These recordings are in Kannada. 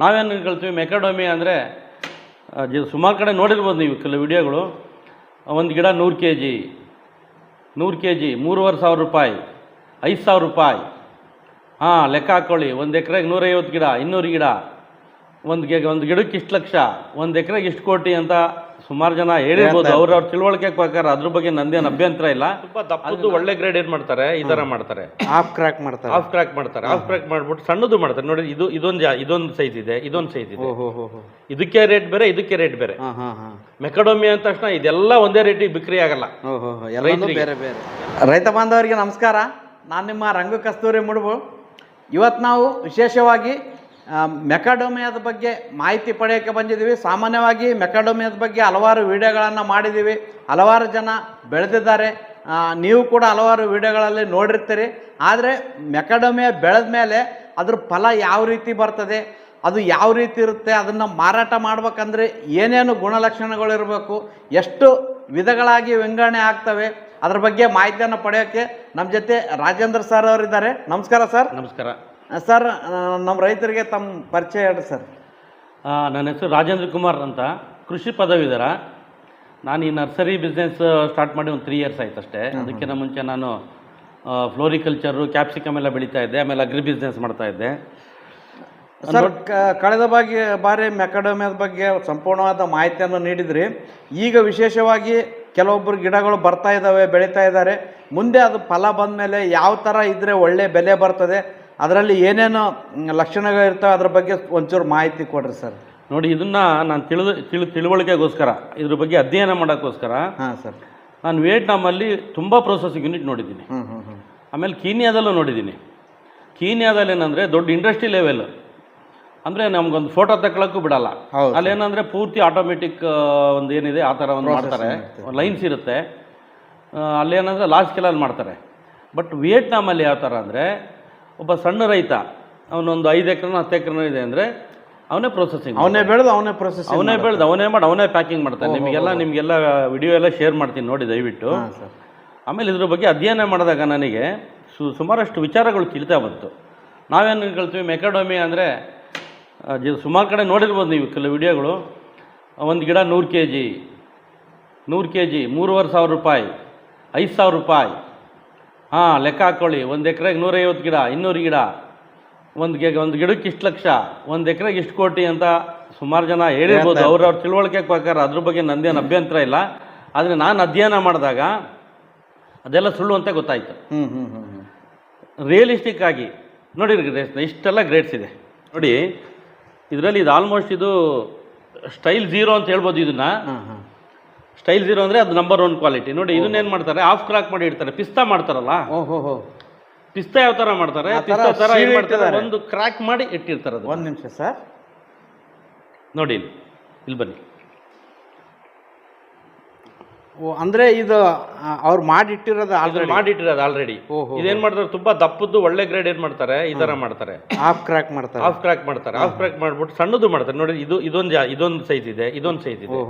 ನಾವೇನು ಕಳ್ತೀವಿ ಮೆಕಡೋಮಿ ಅಂದರೆ ಸುಮಾರು ಕಡೆ ನೋಡಿರ್ಬೋದು ನೀವು ಕೆಲವು ವಿಡಿಯೋಗಳು. ಒಂದು ಗಿಡ ನೂರು ಕೆ ಜಿ ನೂರು ಕೆ ಜಿ ಮೂರುವರೆ ಸಾವಿರ ರೂಪಾಯಿ, ಐದು ಸಾವಿರ ರೂಪಾಯಿ. ಹಾಂ, ಲೆಕ್ಕ ಹಾಕ್ಕೊಳ್ಳಿ ಒಂದು ಎಕರೆಗೆ ನೂರೈವತ್ತು ಗಿಡ, ಇನ್ನೂರು ಗಿಡ. ಒಂದು ಗಿ ಒಂದು ಗಿಡಕ್ಕೆ ಇಷ್ಟು ಲಕ್ಷ ಒಂದು ಎಕರೆಗೆ ಇಷ್ಟು ಕೋಟಿ ಅಂತ ಸುಮಾರು ಜನ ಹೇಳಿರ್ಬೋದು. ಅವ್ರವ್ರ ತಿಳುವಳಿಕೆ ಪ್ರಕಾರ ಅದ್ರ ಬಗ್ಗೆ ನಂದೇನು ಅಭ್ಯಂತರ ಇಲ್ಲ. ತುಂಬಾ ದಪ್ಪದ್ದು ಒಳ್ಳೆ ಗ್ರೇಡ್ ಏನ್ ಮಾಡ್ತಾರೆ? ಈ ತರ ಮಾಡ್ತಾರೆ. ಹಾಫ್ ಕ್ರಾಕ್ ಮಾಡ್ತಾರೆ. ಹಾಫ್ ಕ್ರಾಕ್ ಮಾಡ್ತಾರೆ. ಹಾಫ್ ಕ್ರಾಕ್ ಮಾಡ್ಬಿಟ್ಟು ಸಣ್ಣದು ಮಾಡ್ತಾರೆ. ನೋಡಿ ಇದು ಇದೊಂದು ಇದೊಂದು ಸೈಜ್ ಇದೆ ಇದೊಂದು ಸೈಜ್ ಇದೆ. ಇದಕ್ಕೆ ರೇಟ್ ಬೇರೆ ಇದಕ್ಕೆ ರೇಟ್ ಬೇರೆ. ಹಾಂ ಹಾಂ ಹಾಂ. ಮೆಕಡೋಮಿ ಅಂದ ತಕ್ಷಣ ಇದೆಲ್ಲ ಒಂದೇ ರೇಟಿಗೆ ಬಿಕ್ರಿ ಆಗಲ್ಲ. ಬೇರೆ ಬೇರೆ. ರೈತ ಬಾಂಧವರಿಗೆ ನಮಸ್ಕಾರ. ನಾನು ನಿಮ್ಮ ರಂಗ ಕಸ್ತೂರಿ ಮುಡುಬು. ಇವತ್ತು ನಾವು ವಿಶೇಷವಾಗಿ ಮೆಕಾಡೋಮಿಯಾದ ಬಗ್ಗೆ ಮಾಹಿತಿ ಪಡೆಯೋಕ್ಕೆ ಬಂದಿದ್ದೀವಿ. ಸಾಮಾನ್ಯವಾಗಿ ಮೆಕಾಡೋಮಿಯಾದ ಬಗ್ಗೆ ಹಲವಾರು ವಿಡಿಯೋಗಳನ್ನು ಮಾಡಿದ್ದೀವಿ. ಹಲವಾರು ಜನ ಬೆಳೆದಿದ್ದಾರೆ. ನೀವು ಕೂಡ ಹಲವಾರು ವಿಡಿಯೋಗಳಲ್ಲಿ ನೋಡಿರ್ತೀರಿ. ಆದರೆ ಮೆಕಾಡೋಮಿಯಾ ಬೆಳೆದ ಮೇಲೆ ಅದ್ರ ಫಲ ಯಾವ ರೀತಿ ಬರ್ತದೆ, ಅದು ಯಾವ ರೀತಿ ಇರುತ್ತೆ, ಅದನ್ನು ಮಾರಾಟ ಮಾಡ್ಬೇಕಂದ್ರೆ ಏನೇನು ಗುಣಲಕ್ಷಣಗಳಿರಬೇಕು ಎಷ್ಟು ವಿಧಗಳಾಗಿ ವಿಂಗಡಣೆ ಆಗ್ತವೆ, ಅದ್ರ ಬಗ್ಗೆ ಮಾಹಿತಿಯನ್ನು ಪಡೆಯೋಕ್ಕೆ ನಮ್ಮ ಜೊತೆ ರಾಜೇಂದ್ರ ಸರ್ ಅವರಿದ್ದಾರೆ. ನಮಸ್ಕಾರ ಸರ್. ನಮಸ್ಕಾರ. ಸರ್ ನಮ್ಮ ರೈತರಿಗೆ ತಮ್ಮ ಪರಿಚಯ ಹೇಳಿ ಸರ್. ನನ್ನ ಹೆಸರು ರಾಜೇಂದ್ರ ಕುಮಾರ್ ಅಂತ. ಕೃಷಿ ಪದವೀಧರ. ನಾನು ಈ ನರ್ಸರಿ ಬಿಸ್ನೆಸ್ ಸ್ಟಾರ್ಟ್ ಮಾಡಿ ಒಂದು ತ್ರೀ ಇಯರ್ಸ್ ಆಯ್ತು ಅಷ್ಟೇ. ಅದಕ್ಕಿಂತ ಮುಂಚೆ ನಾನು ಫ್ಲೋರಿಕಲ್ಚರು ಕ್ಯಾಪ್ಸಿಕಮ್ ಎಲ್ಲ ಬೆಳೀತಾ ಇದ್ದೆ. ಆಮೇಲೆ ಅಗ್ರಿ ಬಿಸ್ನೆಸ್ ಮಾಡ್ತಾ ಇದ್ದೆ. ಸರ್ ಕಳೆದ ಬಾಗಿ ಬಾರಿ ಮೆಕಡಮಿಯದ ಬಗ್ಗೆ ಸಂಪೂರ್ಣವಾದ ಮಾಹಿತಿಯನ್ನು ನೀಡಿದ್ರಿ. ಈಗ ವಿಶೇಷವಾಗಿ ಕೆಲವೊಬ್ಬರು ಗಿಡಗಳು ಬರ್ತಾ ಇದ್ದಾವೆ ಬೆಳೀತಾ ಇದ್ದಾರೆ. ಮುಂದೆ ಅದು ಫಲ ಬಂದ ಮೇಲೆ ಯಾವ ಥರ ಇದ್ದರೆ ಒಳ್ಳೆ ಬೆಲೆ ಬರ್ತದೆ ಅದರಲ್ಲಿ ಏನೇನು ಲಕ್ಷಣಗಳಿರ್ತವೆ ಅದ್ರ ಬಗ್ಗೆ ಒಂಚೂರು ಮಾಹಿತಿ ಕೊಡ್ರಿ ಸರ್. ನೋಡಿ ಇದನ್ನ ನಾನು ತಿಳಿದು ತಿಳಿ ತಿಳುವಳಿಕೆಗೋಸ್ಕರ ಇದ್ರ ಬಗ್ಗೆ ಅಧ್ಯಯನ ಮಾಡೋಕ್ಕೋಸ್ಕರ ಹಾಂ ಸರ್. ನಾನು ವಿಯೆಟ್ನಾಮಲ್ಲಿ ತುಂಬ ಪ್ರೊಸೆಸಿಂಗ್ ಯೂನಿಟ್ ನೋಡಿದ್ದೀನಿ. ಆಮೇಲೆ ಕೀನ್ಯಾದಲ್ಲೂ ನೋಡಿದ್ದೀನಿ. ಕೀನ್ಯಾದಲ್ಲಿ ಏನಂದರೆ ದೊಡ್ಡ ಇಂಡಸ್ಟ್ರಿ ಲೆವೆಲ್ ಅಂದರೆ ನಮಗೊಂದು ಫೋಟೋ ತಗೊಳಕ್ಕೂ ಬಿಡಲ್ಲ. ಅಲ್ಲೇನಂದರೆ ಪೂರ್ತಿ ಆಟೋಮೆಟಿಕ್ ಒಂದು ಏನಿದೆ ಆ ಥರ ಒಂದು ಮಾಡ್ತಾರೆ. ಲೈನ್ಸ್ ಇರುತ್ತೆ. ಅಲ್ಲೇನಂದರೆ ಲಾಸ್ಟ್ ಸ್ಕೇಲಲ್ಲಿ ಮಾಡ್ತಾರೆ. ಬಟ್ ವಿಯೆಟ್ನಾಮಲ್ಲಿ ಯಾವ ಥರ ಅಂದರೆ ಒಬ್ಬ ಸಣ್ಣ ರೈತ ಅವನೊಂದು ಐದು ಎಕರೆನೋ ಹತ್ತು ಎಕರೆನೋ ಇದೆ ಅಂದರೆ ಅವನೇ ಪ್ರೊಸೆಸಿಂಗ್ ಅವನೇ ಬೆಳೆದು ಅವನೇ ಪ್ರೊಸೆಸ್ ಅವನೇ ಬೆಳೆದು ಅವನೇ ಮಾಡಿ ಅವನೇ ಪ್ಯಾಕಿಂಗ್ ಮಾಡ್ತಾನೆ. ನಿಮಗೆಲ್ಲ ನಿಮಗೆಲ್ಲ ವಿಡಿಯೋ ಎಲ್ಲ ಶೇರ್ ಮಾಡ್ತೀನಿ ನೋಡಿ ದಯವಿಟ್ಟು. ಆಮೇಲೆ ಇದ್ರ ಬಗ್ಗೆ ಅಧ್ಯಯನ ಮಾಡಿದಾಗ ನನಗೆ ಸು ಸುಮಾರಷ್ಟು ವಿಚಾರಗಳು ತಿಳಿತಾ ಬಂತು. ನಾವೇನು ಹೇಳ್ತೀವಿ ಮೆಕಡೋಮಿ ಅಂದರೆ ಸುಮಾರು ಕಡೆ ನೋಡಿರ್ಬೋದು ನೀವು ಕೆಲವು ವಿಡಿಯೋಗಳು ಒಂದು ಗಿಡ ನೂರು ಕೆ ಜಿ ನೂರು ಕೆ ಜಿ ಮೂರುವರೆ ಸಾವಿರ ರೂಪಾಯಿ ಐದು ಸಾವಿರ ರೂಪಾಯಿ. ಹಾಂ ಲೆಕ್ಕ ಹಾಕ್ಕೊಳ್ಳಿ ಒಂದು ಎಕ್ರೆಗೆ ನೂರೈವತ್ತು ಗಿಡ ಇನ್ನೂರು ಗಿಡ. ಒಂದು ಗೆ ಒಂದು ಗಿಡಕ್ಕೆ ಇಷ್ಟು ಲಕ್ಷ. ಒಂದು ಎಕ್ರೆಗೆ ಇಷ್ಟು ಕೋಟಿ ಅಂತ ಸುಮಾರು ಜನ ಹೇಳಿರ್ಬೋದು. ಅವ್ರವ್ರ ತಿಳುವಳಿಕೆ ಪ್ರಕಾರ ಅದ್ರ ಬಗ್ಗೆ ನಂದೇನು ಅಭ್ಯಂತರ ಇಲ್ಲ. ಆದರೆ ನಾನು ಅಧ್ಯಯನ ಮಾಡಿದಾಗ ಅದೆಲ್ಲ ಸುಳ್ಳು ಅಂತ ಗೊತ್ತಾಯಿತು. ಹ್ಞೂ ಹ್ಞೂ ಹ್ಞೂ ರಿಯಲಿಸ್ಟಿಕ್ ಆಗಿ ನೋಡಿ ಇಷ್ಟೆಲ್ಲ ಗ್ರೇಡ್ಸ್ ಇದೆ. ನೋಡಿ ಇದರಲ್ಲಿ ಇದು ಆಲ್ಮೋಸ್ಟ್ ಇದು ಸ್ಟೈಲ್ ಝೀರೋ ಅಂತ ಹೇಳ್ಬೋದು ಇದನ್ನು. ಸ್ಟೈಲ್ ಜೀರೋ ಅಂದರೆ ಅದು ನಂಬರ್ ಒನ್ ಕ್ವಾಲಿಟಿ ನೋಡಿ ಇದನ್ನೇನು ಮಾಡ್ತಾರೆ? ಆಫ್ ಕ್ರಾಕ್ ಮಾಡಿ ಇಡ್ತಾರೆ. ಪಿಸ್ತಾ ಮಾಡ್ತಾರಲ್ಲ? ಓಹೋ ಪಿಸ್ತಾ ಯಾವ ಥರ ಮಾಡ್ತಾರೆ? ಪಿಸ್ತಾ ಥರ ಏನು ಸೀಳಿ ಮಾಡ್ತಾರೆ? ಇಟ್ಟಿದ್ದಾರೆ. ಒಂದು ಕ್ರಾಕ್ ಮಾಡಿ ಇಟ್ಟಿರ್ತಾರೆ ಅದು ಒಂದು ನಿಮಿಷ ಸರ್ ನೋಡಿ ಇಲ್ಲಿ. ಇಲ್ಲಿ ಬನ್ನಿ. ಅಂದರೆ ಇದು ಅವ್ರು ಮಾಡಿಟ್ಟಿರೋದು ಆಲ್ರೆಡಿ ಮಾಡಿಟ್ಟಿರೋದು ಆಲ್ರೆಡಿ. ಇದೇನ್ ಮಾಡ್ತಾರೆ? ತುಂಬಾ ದಪ್ಪದ್ದು ಒಳ್ಳೆ ಗ್ರೇಡ್ ಏನ್ ಮಾಡ್ತಾರೆ? ಈ ತರ ಮಾಡ್ತಾರೆ. ಹಾಫ್ ಕ್ರಾಕ್ ಮಾಡ್ತಾರೆ. ಹಾಫ್ ಕ್ರಾಕ್ ಮಾಡ್ತಾರೆ. ಹಾಫ್ ಕ್ರಾಕ್ ಮಾಡ್ಬಿಟ್ಟು ಸಣ್ಣದು ಮಾಡ್ತಾರೆ. ನೋಡಿ ಇದು ಇದೊಂದು ಇದೊಂದು ಸೈಜ್ ಇದೆ ಇದೊಂದು ಸೈಜ್ ಇದೆ.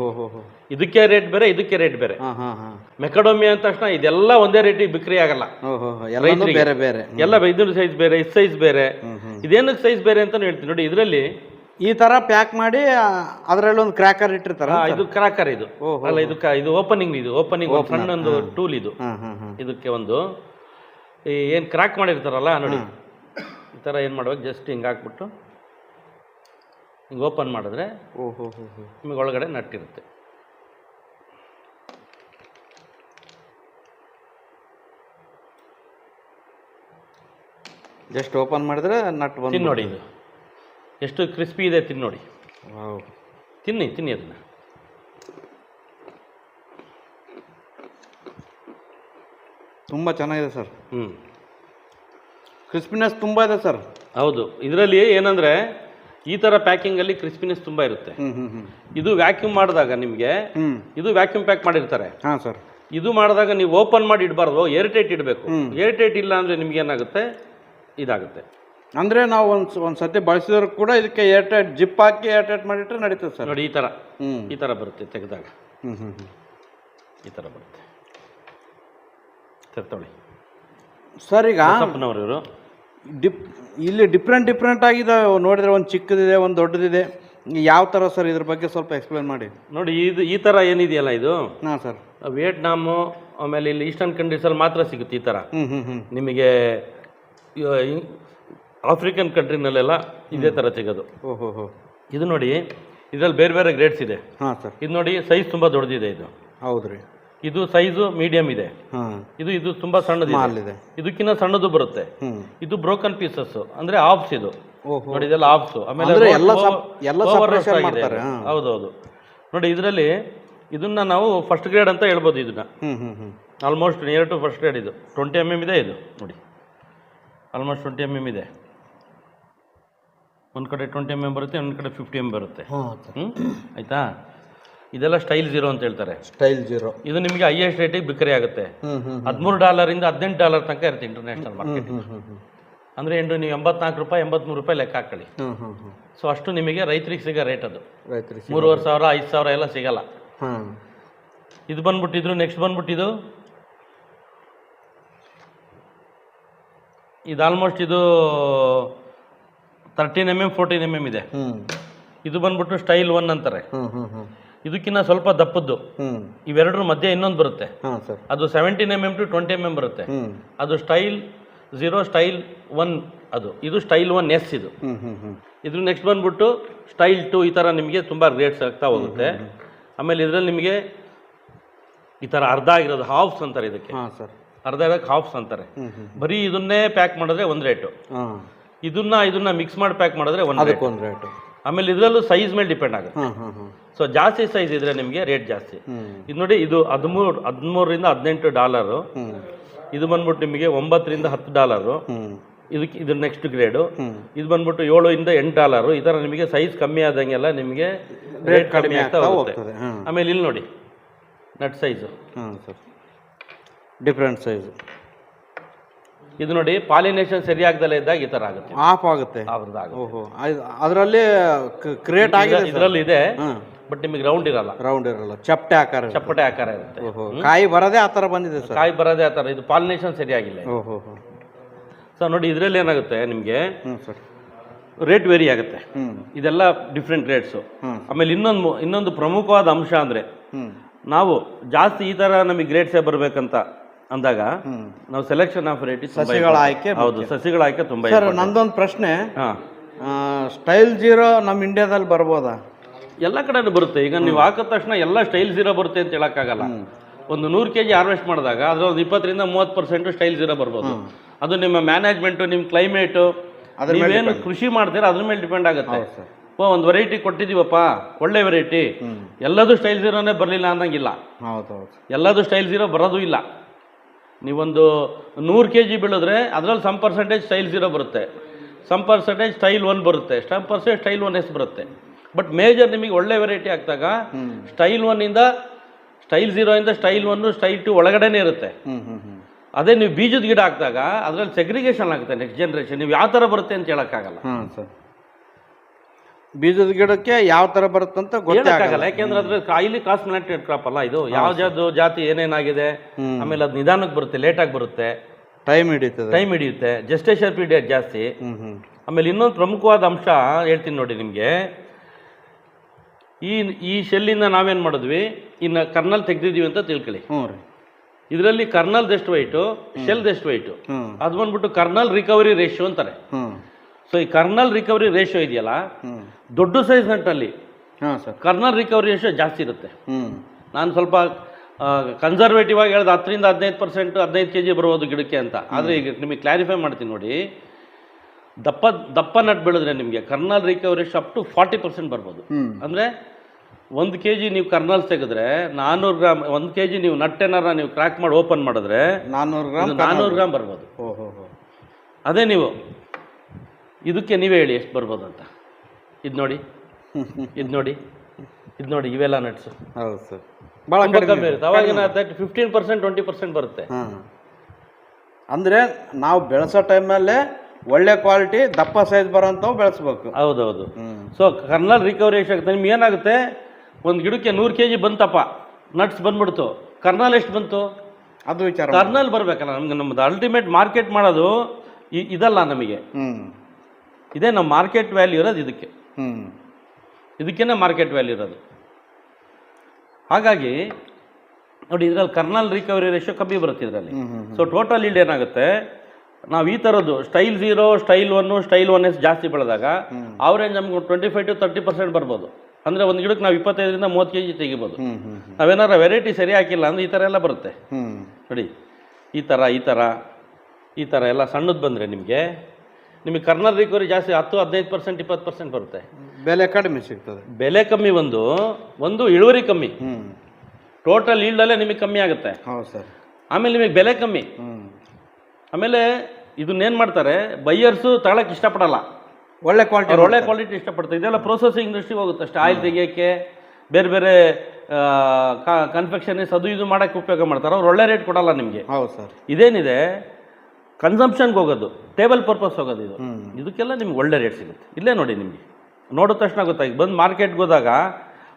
ಇದಕ್ಕೆ ರೇಟ್ ಬೇರೆ ಇದಕ್ಕೆ ರೇಟ್ ಬೇರೆ. ಮೆಕಡೋಮಿ ಅಂದ ತಕ್ಷಣ ಇದೆಲ್ಲ ಒಂದೇ ರೇಟಿಗೆ ಬಿಕ್ರಿ ಆಗಲ್ಲ. ಬೇರೆ ಬೇರೆ. ಎಲ್ಲ ಇದ್ರ ಸೈಜ್ ಬೇರೆ ಇದು ಸೈಜ್ ಬೇರೆ. ಇದೇನಕ್ಕೆ ಸೈಜ್ ಬೇರೆ ಅಂತ ಹೇಳ್ತೀನಿ. ನೋಡಿ ಇದರಲ್ಲಿ ಈ ತರ ಪ್ಯಾಕ್ ಮಾಡಿ ಅದರಲ್ಲಿ ಒಂದು ಕ್ರ್ಯಾಕರ್ ಇಟ್ಟಿರ್ತಾರ ಇದು ಕ್ರಾಕರ್ ಇದು. ಅಲ್ಲ ಇದು ಕ- ಇದು ಓಪನಿಂಗ್ ಇದು ಓಪನಿಂಗ್ ಸಣ್ಣ ಒಂದು ಟೂಲ್ ಇದು. ಇದಕ್ಕೆ ಒಂದು. ಈ ಏನು ಕ್ರಾಕ್ ಮಾಡಿರ್ತಾರಲ್ಲ ನೋಡಿ. ಈ ಥರ ಏನು ಮಾಡ್ಬೇಕು ಜಸ್ಟ್ ಹಿಂಗೆ ಹಾಕ್ಬಿಟ್ಟು ಹಿಂಗೆ ಓಪನ್ ಮಾಡಿದ್ರೆ ಓಹೋ ಹೋ ಹೋ. ನಿಮಗೆ ಒಳಗಡೆ ನಟ್ಟಿರುತ್ತೆ ಜಸ್ಟ್ ಓಪನ್ ಮಾಡಿದ್ರೆ ನಟ್ ಬಂದು ತಿನ್ನೋಡಿ ಇದು. ಎಷ್ಟು ಕ್ರಿಸ್ಪಿ ಇದೆ ತಿನ್ನೋಡಿ ನೋಡಿ. ತಿನ್ನಿ ತಿನ್ನಿ ಅದನ್ನ. ತುಂಬ ಚೆನ್ನಾಗಿದೆ ಸರ್. ಹ್ಞೂ ಕ್ರಿಸ್ಪಿನೆಸ್ ತುಂಬ ಇದೆ ಸರ್. ಹೌದು. ಇದರಲ್ಲಿ ಏನಂದರೆ ಈ ಥರ ಪ್ಯಾಕಿಂಗಲ್ಲಿ ಕ್ರಿಸ್ಪಿನೆಸ್ ತುಂಬ ಇರುತ್ತೆ. ಹ್ಞೂ ಹ್ಞೂ ಹ್ಞೂ ಇದು ವ್ಯಾಕ್ಯೂಮ್ ಮಾಡಿದಾಗ ನಿಮಗೆ ಹ್ಞೂ ಇದು ವ್ಯಾಕ್ಯೂಮ್ ಪ್ಯಾಕ್ ಮಾಡಿರ್ತಾರೆ. ಹಾಂ ಸರ್. ಇದು ಮಾಡಿದಾಗ ನೀವು ಓಪನ್ ಮಾಡಿ ಇಡಬಾರ್ದು. ಏರ್ಟೈಟ್ ಇಡಬೇಕು. ಏರ್ಟೈಟ್ ಇಲ್ಲ ಅಂದರೆ ನಿಮ್ಗೆ ಏನಾಗುತ್ತೆ? ಇದಾಗುತ್ತೆ. ಅಂದರೆ ನಾವು ಒಂದು ಒಂದು ಸತಿ ಬಳಸಿದ್ರು ಕೂಡ ಇದಕ್ಕೆ ಏರ್ಟೈಟ್ ಜಿಪ್ ಹಾಕಿ ಏರ್ಟೈಟ್ ಮಾಡಿಟ್ರೆ ನಡೀತದೆ ಸರ್. ನೋಡಿ ಈ ಥರ ಹ್ಞೂ ಈ ಥರ ಬರುತ್ತೆ ತೆಗೆದಾಗ. ಹ್ಞೂ ಹ್ಞೂ ಹ್ಞೂ ಈ ಥರ ಬರುತ್ತೆ. ತರ್ತೊಳಿ ಸರ್ ಈಗ ಇವರು. ಡಿಪ್ ಇಲ್ಲಿ ಡಿಫ್ರೆಂಟ್ ಡಿಫ್ರೆಂಟ್ ಆಗಿದೆ. ನೋಡಿದರೆ ಒಂದು ಚಿಕ್ಕದಿದೆ ಒಂದು ದೊಡ್ಡದಿದೆ. ಯಾವ ಥರ ಸರ್ ಇದ್ರ ಬಗ್ಗೆ ಸ್ವಲ್ಪ ಎಕ್ಸ್ಪ್ಲೇನ್ ಮಾಡಿ. ನೋಡಿ ಇದು ಈ ಥರ ಏನಿದೆಯಲ್ಲ ಇದು? ಹಾಂ ಸರ್. ವಿಯೆಟ್ನಾಮು ಆಮೇಲೆ ಇಲ್ಲಿ ಈಸ್ಟರ್ನ್ ಕಂಟ್ರೀಸಲ್ಲಿ ಮಾತ್ರ ಸಿಗುತ್ತೆ ಈ ಥರ ಹ್ಞೂ ಹ್ಞೂ ಹ್ಞೂ ನಿಮಗೆ ಆಫ್ರಿಕನ್ ಕಂಟ್ರಿನಲ್ಲೆಲ್ಲ ಇದೇ ಥರ ಸಿಗೋದು. ಓಹೋ ಹೋ ಇದು ನೋಡಿ ಇದರಲ್ಲಿ ಬೇರೆ ಬೇರೆ ಗ್ರೇಡ್ಸ್ ಇದೆ. ಹಾಂ ಸರ್. ಇದು ನೋಡಿ ಸೈಜ್ ತುಂಬ ದೊಡ್ಡದಿದೆ ಇದು. ಹೌದು ರೀ. ಇದು ಸೈಜು ಮೀಡಿಯಂ ಇದೆ. ಹಾಂ. ಇದು ಇದು ತುಂಬ ಸಣ್ಣದಿದೆ. ಇದೆ. ಇದಕ್ಕಿಂತ ಸಣ್ಣದು ಬರುತ್ತೆ. ಇದು ಬ್ರೋಕನ್ ಪೀಸಸ್ ಅಂದ್ರೆ ಆಫ್ಸ್ ಇದು. ಓಹೋ. ನೋಡಿ ಇದೆಲ್ಲ ಆಫ್ಸ್ ಆಮೇಲೆ. ಹೌದೌದು. ನೋಡಿ ಇದರಲ್ಲಿ ಇದನ್ನ ನಾವು ಫಸ್ಟ್ ಗ್ರೇಡ್ ಅಂತ ಹೇಳ್ಬೋದು ಇದನ್ನ. Almost near to first grade ಇದು. ಟ್ವೆಂಟಿ ಎಂ ಎಂ ಇದೆ ಇದು. ನೋಡಿ. ಆಲ್ಮೋಸ್ಟ್ ಟ್ವೆಂಟಿ ಎಂ ಎಂ ಇದೆ. ಒಂದು ಕಡೆ ಟ್ವೆಂಟಿ ಎಂ ಎಂ ಬರುತ್ತೆ ಒಂದು ಕಡೆ ಫಿಫ್ಟಿ ಎಂ ಬರುತ್ತೆ. ಹ್ಞೂ ಆಯಿತಾ. ಇದೆಲ್ಲ ಸ್ಟೈಲ್ ಜೀರೋ ಅಂತ ಹೇಳ್ತಾರೆ. ಸ್ಟೈಲ್ ಜೀರೋ ಇದು ನಿಮಗೆ ಹೈಯೆಸ್ಟ್ ರೇಟಿಗೆ ಬಿಕ್ರಿ ಆಗುತ್ತೆ. ಹದಿಮೂರು ಡಾಲರಿಂದ ಹದಿನೆಂಟು ಡಾಲರ್ ತನಕ ಇರುತ್ತೆ ಇಂಟರ್ನ್ಯಾಷನಲ್ ಮಾರ್ಕೆಟ್ ಅಂದರೆ ಎಂಟು ನೀವು ಎಂಬತ್ನಾಲ್ಕು ರೂಪಾಯಿ ಎಂಬತ್ಮೂರು ರೂಪಾಯಿ ಲೆಕ್ಕ ಹಾಕೊಳ್ಳಿ. ಹ್ಞೂ ಹ್ಞೂ ಹ್ಞೂ ಸೊ ಅಷ್ಟು ನಿಮಗೆ ರೈತರಿಗೆ ಸಿಗೋ ರೇಟ್ ಅದು. ರೈತರಿಗೆ ಮೂರುವರೆ ಸಾವಿರ ಐದು ಸಾವಿರ ಎಲ್ಲ ಸಿಗಲ್ಲ. ಇದು ಬಂದ್ಬಿಟ್ಟಿದ್ರು ನೆಕ್ಸ್ಟ್ ಬಂದ್ಬಿಟ್ಟಿದ್ದು? ಇದು ಆಲ್ಮೋಸ್ಟ್ ಇದು thirteen M M fourteen M M ಇದೆ. ಇದು ಬಂದ್ಬಿಟ್ಟು ಸ್ಟೈಲ್ ಒನ್ ಅಂತಾರೆ. ಇದಕ್ಕಿಂತ ಸ್ವಲ್ಪ ದಪ್ಪದ್ದು. ಹ್ಞೂ ಇವೆರಡರ ಮಧ್ಯೆ ಇನ್ನೊಂದು ಬರುತ್ತೆ. ಹಾಂ ಸರ್. ಅದು seventeen M M to twenty M M ಬರುತ್ತೆ. ಅದು ಸ್ಟೈಲ್ ಝೀರೋ ಸ್ಟೈಲ್ ಒನ್ ಅದು. ಇದು ಸ್ಟೈಲ್ ಒನ್ ಎಸ್ ಇದು. ಹ್ಞೂ ಹ್ಞೂ ಹ್ಞೂ ಇದ್ರ ನೆಕ್ಸ್ಟ್ ಬಂದ್ಬಿಟ್ಟು ಸ್ಟೈಲ್ ಟು ಈ ಥರ ನಿಮಗೆ ತುಂಬ ರೇಟ್ಸ್ ಆಗ್ತಾ ಹೋಗುತ್ತೆ. ಆಮೇಲೆ ಇದರಲ್ಲಿ ನಿಮಗೆ ಈ ಥರ ಅರ್ಧ ಆಗಿರೋದು ಹಾಫ್ಸ್ ಅಂತಾರೆ ಇದಕ್ಕೆ. ಹಾಂ ಸರ್. ಅರ್ಧ ಇರೋಕ್ಕೆ ಹಾಫ್ಸ್ ಅಂತಾರೆ. ಬರೀ ಇದನ್ನೇ ಪ್ಯಾಕ್ ಮಾಡಿದ್ರೆ ಒಂದು ರೇಟು ಹಾಂ. ಇದನ್ನ ಇದನ್ನ ಮಿಕ್ಸ್ ಮಾಡಿ ಪ್ಯಾಕ್ ಮಾಡಿದ್ರೆ ಒಂದು ರೇಟ್ ಅದಕ್ಕೊಂದು ರೇಟು ಆಮೇಲೆ ಇದರಲ್ಲೂ ಸೈಜ್ ಮೇಲೆ ಡಿಪೆಂಡ್ ಆಗುತ್ತೆ. ಹಾಂ ಹಾಂ ಹಾಂ ಸೊ ಜಾಸ್ತಿ ಸೈಜ್ ಇದ್ರೆ ನಿಮಗೆ ರೇಟ್ ಜಾಸ್ತಿ. ಇದು ನೋಡಿ ಇದು ಹದಿಮೂರು ಹದಿಮೂರರಿಂದ ಹದಿನೆಂಟು ಡಾಲರು ಇದು ಬಂದ್ಬಿಟ್ಟು ನಿಮಗೆ ಒಂಬತ್ತರಿಂದ ಹತ್ತು ಡಾಲರು ಇದಕ್ಕೆ ಇದು ನೆಕ್ಸ್ಟ್ ಗ್ರೇಡು ಇದು ಬಂದ್ಬಿಟ್ಟು ಏಳು ಇಂದ ಎಂಟು ಡಾಲರು ಈ ಥರ ನಿಮಗೆ ಸೈಜ್ ಕಮ್ಮಿ ಆದಂಗೆಲ್ಲ ನಿಮಗೆ ರೇಟ್ ಕಡಿಮೆ ಆಗ್ತಾ ಹೋಗುತ್ತೆ. ಹೋಗ್ತದೆ ಆಮೇಲೆ ಇಲ್ಲಿ ನೋಡಿ ನಟ್ ಸೈಜು ಹಾಂ ಸರ್. ಡಿಫ್ರೆಂಟ್ ಸೈಜು ಇದು ನೋಡಿ ಪಾಲಿನೇಷನ್ ಸರಿಯಾಗದಲ್ಲೇ ಇದ್ದಾಗ ಈ ಥರ ಆಗುತ್ತೆ. ಆಫ್ ಆಗುತ್ತೆ. ಓಹೋ ಅದರಲ್ಲಿ ಕ್ರಿಯೇಟ್ ಆಗಿದೆ ಸರ್. ಇದರಲ್ಲಿ ಇದೆ ಬಟ್ ನಿಮಗೆ ರೌಂಡ್ ಇರಲ್ಲ. ರೌಂಡ್ ಇರಲ್ಲ. ಚಪ್ಪಟೆ ಆಕಾರ. ಚಪ್ಪಟೆ ಆಕಾರ ಇರುತ್ತೆ. ಓಹೋ ಕಾಯಿ ಬರದೇ ಆ ಥರ ಬಂದಿದೆ ಸರ್. ಕಾಯಿ ಬರದೇ ಆ ಥರ. ಇದು ಪಾಲಿನೇಷನ್ ಸರಿಯಾಗಿಲ್ಲ ಓಹೋ ಹೋ ಸೊ ನೋಡಿ ಇದರಲ್ಲಿ ಏನಾಗುತ್ತೆ ನಿಮಗೆ? ಸರ್. ರೇಟ್ ವೇರಿ ಆಗುತ್ತೆ. ಇದೆಲ್ಲ ಡಿಫ್ರೆಂಟ್ ರೇಟ್ಸು ಆಮೇಲೆ ಇನ್ನೊಂದು ಇನ್ನೊಂದು ಪ್ರಮುಖವಾದ ಅಂಶ ಅಂದರೆ ನಾವು ಜಾಸ್ತಿ ಈ ಥರ ನಮಗೆ ಗ್ರೇಟ್ಸೇ ಬರಬೇಕಂತ ಅಂದಾಗ ನಾವು ಸೆಲೆಕ್ಷನ್ ಆಫ್ ರೇಟ್ ಸಸಿಗಳ ಆಯ್ಕೆ ಹೌದು ಸಸಿಗಳ ಆಯ್ಕೆ ತುಂಬ ಸರ್ ನಂದೊಂದು ಪ್ರಶ್ನೆ. ಸ್ಟೈಲ್ ಜೀರೋ ನಮ್ಮ ಇಂಡಿಯಾದಲ್ಲಿ ಬರ್ಬೋದಾ? ಎಲ್ಲ ಕಡೆನೂ ಬರುತ್ತೆ. ಈಗ ನೀವು ಹಾಕಿದ ತಕ್ಷಣ ಎಲ್ಲ ಸ್ಟೈಲ್ ಜೀರೋ ಬರುತ್ತೆ ಅಂತ ಹೇಳೋಕ್ಕಾಗಲ್ಲ. ಒಂದು ನೂರು ಕೆ ಜಿ ಹಾರ್ವೆಸ್ಟ್ ಮಾಡಿದಾಗ ಅದ್ರಲ್ಲಿ ಒಂದು ಇಪ್ಪತ್ತರಿಂದ ಮೂವತ್ತು ಪರ್ಸೆಂಟು ಸ್ಟೈಲ್ ಜೀರೋ ಬರ್ಬೋದು. ಅದು ನಿಮ್ಮ ಮ್ಯಾನೇಜ್ಮೆಂಟು ನಿಮ್ಮ ಕ್ಲೈಮೇಟು ಅದ್ರ ಮೇಲೆ ನೀವೇನು ಕೃಷಿ ಮಾಡ್ತೀರಾ ಅದ್ರ ಮೇಲೆ ಡಿಪೆಂಡ್ ಆಗುತ್ತೆ. ಓ ಒಂದು ವೆರೈಟಿ ಕೊಟ್ಟಿದ್ದೀವಪ್ಪ ಒಳ್ಳೆ ವೆರೈಟಿ ಎಲ್ಲದೂ ಸ್ಟೈಲ್ ಜೀರೋನೇ ಬರಲಿಲ್ಲ ಅನ್ನಂಗಿಲ್ಲ ಎಲ್ಲದೂ ಸ್ಟೈಲ್ ಜೀರೋ ಬರೋದು ಇಲ್ಲ. ನೀವೊಂದು ನೂರು ಕೆ ಜಿ ಬೆಳೆದ್ರೆ ಅದರಲ್ಲಿ ಸಮ್ ಪರ್ಸೆಂಟೇಜ್ ಸ್ಟೈಲ್ ಜೀರೋ ಬರುತ್ತೆ. ಸಮ್ ಪರ್ಸೆಂಟೇಜ್ ಸ್ಟೈಲ್ ಒನ್ ಬರುತ್ತೆ. Some percentage style one S ಬರುತ್ತೆ. ಬಟ್ ಮೇಜರ್ ನಿಮಗೆ ಒಳ್ಳೆ ವೆರೈಟಿ ಆಗ್ತಾಗ ಸ್ಟೈಲ್ ಒನ್ನಿಂದ ಸ್ಟೈಲ್ ಜೀರೋಯಿಂದ ಸ್ಟೈಲ್ ಒನ್ನು ಸ್ಟೈಲ್ ಟು ಒಳಗಡೆನೇ ಇರುತ್ತೆ. ಅದೇ ನೀವು ಬೀಜದ ಗಿಡ ಹಾಕಿದಾಗ ಅದರಲ್ಲಿ ಸೆಗ್ರಿಗೇಷನ್ ಆಗುತ್ತೆ ನೆಕ್ಸ್ಟ್ ಜನ್ರೇಷನ್ ನೀವು ಯಾವ ಥರ ಬರುತ್ತೆ ಅಂತ ಹೇಳೋಕ್ಕಾಗಲ್ಲ. ಹಾಂ ಸರ್. ಬೀಜದ ಗಿಡಕ್ಕೆ ಯಾವ ತರ ಬರುತ್ತಂತ ಗೊತ್ತೇ ಆಗಲ್ಲ. ಯಾಕೆಂದ್ರೆ ಅದ್ರ ಕಾಯಿಲಿ ಕಾಸ್ಮಿನೇಟೆಡ್ ಕ್ರಾಪ್ ಅಲ್ಲ ಇದು. ಯಾವ ಜಾತಿ ಜಾತಿ ಏನೇನಾಗಿದೆ ಆಮೇಲೆ ಅದು ನಿಧಾನಕ್ಕೆ ಬರುತ್ತೆ ಲೇಟಾಗಿ ಬರುತ್ತೆ. ಟೈಮ್ ಹಿಡಿಯುತ್ತೆ ಟೈಮ್ ಹಿಡಿಯುತ್ತೆ. ಜಸ್ಟೇಷನ್ ಪೀರಿಯಡ್ ಜಾಸ್ತಿ? ಆಮೇಲೆ ಇನ್ನೊಂದು ಪ್ರಮುಖವಾದ ಅಂಶ ಹೇಳ್ತೀನಿ ನೋಡಿ ನಿಮಗೆ. ಈ ಈ ಶೆಲ್ಲಿಂದ ನಾವೇನು ಮಾಡಿದ್ವಿ? ಇನ್ನು ಕರ್ನಲ್ ತೆಗ್ದಿದ್ದೀವಿ ಅಂತ ತಿಳ್ಕೊಳ್ಳಿ. ಹ್ಞೂ ರೀ. ಇದರಲ್ಲಿ ಕರ್ನಲ್ದೆಷ್ಟು ವೈಟು ಶೆಲ್ದೆಷ್ಟು ವೈಟು ಅದು ಬಂದ್ಬಿಟ್ಟು ಕರ್ನಲ್ ರಿಕವರಿ ರೇಷಿಯೋ ಅಂತಾರೆ. ಸೊ ಈ ಕರ್ನಲ್ ರಿಕವರಿ ರೇಷಿಯೋ ಇದೆಯಲ್ಲ? ದೊಡ್ಡ ಸೈಜ್ ನಟ್ಟಲ್ಲಿ ಹಾಂ ಸರ್ ಕರ್ನಲ್ ರಿಕವರಿ ರೇಷಿಯೋ ಜಾಸ್ತಿ ಇರುತ್ತೆ. ಹ್ಞೂ ನಾನು ಸ್ವಲ್ಪ ಕನ್ಸರ್ವೇಟಿವ್ ಆಗಿ ಹೇಳಿದ ಹತ್ತರಿಂದ ಹದಿನೈದು ಪರ್ಸೆಂಟ್ ಹದಿನೈದು ಕೆ ಜಿ ಬರ್ಬೋದು ಗಿಡಕ್ಕೆ ಅಂತ. ಆದರೆ ಈಗ ನಿಮಗೆ ಕ್ಲಾರಿಫೈ ಮಾಡ್ತೀನಿ ನೋಡಿ. ದಪ್ಪ ದಪ್ಪ ನಟ್ ಬೆಳೆದ್ರೆ ನಿಮಗೆ kernel recovery up to forty percent ಬರ್ಬೋದು. ಅಂದರೆ ಒಂದು ಕೆ ಜಿ ನೀವು ಕರ್ನಲ್ ತೆಗೆದ್ರೆ ನಾನ್ನೂರು ಗ್ರಾಮ್ ಒಂದು ಕೆ ಜಿ ನೀವು ನಟ್ಟೆನಾರ ನೀವು ಕ್ರ್ಯಾಕ್ ಮಾಡಿ ಓಪನ್ ಮಾಡಿದ್ರೆ ನಾನ್ನೂರು ಗ್ರಾಮ್ ನಾನ್ನೂರು ಗ್ರಾಮ್ ಬರ್ಬೋದು. ಅದೇ ನೀವು ಇದಕ್ಕೆ ನೀವೇ ಹೇಳಿ ಎಷ್ಟು ಬರ್ಬೋದು ಅಂತ ಇದು ನೋಡಿ ಇದು ನೋಡಿ ಇದು ನೋಡಿ ಇವೆಲ್ಲ ನಟ್ಸು ಹೌದು ಸರ್. ಭಾಳ ಕಮ್ಮಿ ಇರುತ್ತೆ. ಅವಾಗಿನ ಫಿಫ್ಟೀನ್ ಪರ್ಸೆಂಟ್ ಟ್ವೆಂಟಿ ಪರ್ಸೆಂಟ್ ಬರುತ್ತೆ. ಅಂದರೆ ನಾವು ಬೆಳೆಸೋ ಟೈಮಲ್ಲೇ ಒಳ್ಳೆ ಕ್ವಾಲಿಟಿ ದಪ್ಪ ಸೈಜ್ ಬರೋಂಥವು ಬೆಳೆಸ್ಬೇಕು. ಹೌದೌದು. ಸೊ ಕರ್ನಲ್ ರಿಕವರಿ ಎಷ್ಟಾಗುತ್ತೆ ನಿಮ್ಗೆ ಏನಾಗುತ್ತೆ? ಒಂದು ಗಿಡಕ್ಕೆ ನೂರು ಕೆ ಜಿ ಬಂತಪ್ಪ ನಟ್ಸ್ ಬಂದ್ಬಿಡ್ತು. ಕರ್ನಲ್ ಎಷ್ಟು ಬಂತು? ಅದು ವಿಚಾರ ಕರ್ನಲ್ ಬರಬೇಕಲ್ಲ ನಮ್ಗೆ. ನಮ್ಮದು ಅಲ್ಟಿಮೇಟ್ ಮಾರ್ಕೆಟ್ ಮಾಡೋದು ಇದಲ್ಲ ನಮಗೆ. ಹ್ಞೂ ಇದೇ ನಮ್ಮ ಮಾರ್ಕೆಟ್ ವ್ಯಾಲ್ಯೂ ಇರೋದು ಇದಕ್ಕೆ. ಇದಕ್ಕೇನೆ ಮಾರ್ಕೆಟ್ ವ್ಯಾಲ್ಯೂ ಇರೋದು. ಹಾಗಾಗಿ ನೋಡಿ ಇದರಲ್ಲಿ ಕರ್ನಲ್ ರಿಕವರಿ ರೇಷೋ ಕಮ್ಮಿ ಬರುತ್ತೆ ಇದರಲ್ಲಿ. ಸೊ ಟೋಟಲ್ ಈಲ್ಡ್ ಏನಾಗುತ್ತೆ? ನಾವು ಈ ಥರದ್ದು style zero style one style one S ಜಾಸ್ತಿ ಬೆಳೆದಾಗ ಅವರೇಜ್ ನಮ್ಗೆ twenty five to thirty percent ಬರ್ಬೋದು. ಅಂದರೆ ಒಂದು ಗಿಡಕ್ಕೆ ನಾವು ಇಪ್ಪತ್ತೈದರಿಂದ ಮೂವತ್ತು ಕೆ ಜಿ ತೆಗಿಬೋದು ನಾವೇನಾರ ವೆರೈಟಿ ಸರಿ ಹಾಕಿಲ್ಲ ಅಂದರೆ ಈ ಥರ ಎಲ್ಲ ಬರುತ್ತೆ. ನೋಡಿ ಈ ಥರ ಈ ಥರ ಈ ಥರ ಎಲ್ಲ ಸಣ್ಣದು ಬಂದರೆ ನಿಮಗೆ ನಿಮಗೆ ಕರ್ನಲ್ ರಿಕವರಿ ಜಾಸ್ತಿ ಹತ್ತು ಹದಿನೈದು ಪರ್ಸೆಂಟ್ ಇಪ್ಪತ್ತು ಪರ್ಸೆಂಟ್ ಬರುತ್ತೆ. ಬೆಲೆ ಕಡಿಮೆ ಸಿಗ್ತದೆ. ಬೆಲೆ ಕಮ್ಮಿ ಒಂದು ಒಂದು ಇಳುವರಿ ಕಮ್ಮಿ. ಟೋಟಲ್ ಈಲ್ಡಲ್ಲೇ ನಿಮಗೆ ಕಮ್ಮಿ ಆಗುತ್ತೆ. ಹೌದು ಸರ್. ಆಮೇಲೆ ನಿಮಗೆ ಬೆಲೆ ಕಮ್ಮಿ. ಆಮೇಲೆ ಇದನ್ನೇನು ಮಾಡ್ತಾರೆ? ಬೈಯರ್ಸು ತಗೊಳಕ್ಕೆ ಇಷ್ಟಪಡಲ್ಲ. ಒಳ್ಳೆ ಕ್ವಾಲಿಟಿ ಒಳ್ಳೆ ಕ್ವಾಲಿಟಿ ಇಷ್ಟಪಡ್ತಾರೆ. ಇದೆಲ್ಲ ಪ್ರೊಸೆಸಿಂಗ್ ಇಂಡಸ್ಟ್ರಿಗೆ ಹೋಗುತ್ತೆ. ಅಷ್ಟೇ ಆಯಿಲ್ ತೆಗಿಯೋಕ್ಕೆ ಬೇರೆ ಬೇರೆ ಕನ್ಫೆಕ್ಷನೀಸ್ ಅದು ಇದು ಮಾಡೋಕ್ಕೆ ಉಪಯೋಗ ಮಾಡ್ತಾರೆ. ಅವ್ರು ಒಳ್ಳೆ ರೇಟ್ ಕೊಡಲ್ಲ ನಿಮಗೆ. ಹೌದು ಸರ್. ಇದೇನಿದೆ? ಕನ್ಸಂಪ್ಷನ್ಗೆ ಹೋಗೋದು ಟೇಬಲ್ ಪರ್ಪಸ್ ಹೋಗೋದು ಇದು. ಹ್ಞೂ ಇದಕ್ಕೆಲ್ಲ ನಿಮ್ಗೆ ಒಳ್ಳೆ ರೇಟ್ ಸಿಗುತ್ತೆ. ಇಲ್ಲೇ ನೋಡಿ ನಿಮಗೆ. ನೋಡಿದ ತಕ್ಷಣ ಗೊತ್ತಾಗಿ ಬಂದು ಮಾರ್ಕೆಟ್ಗೆ ಹೋದಾಗ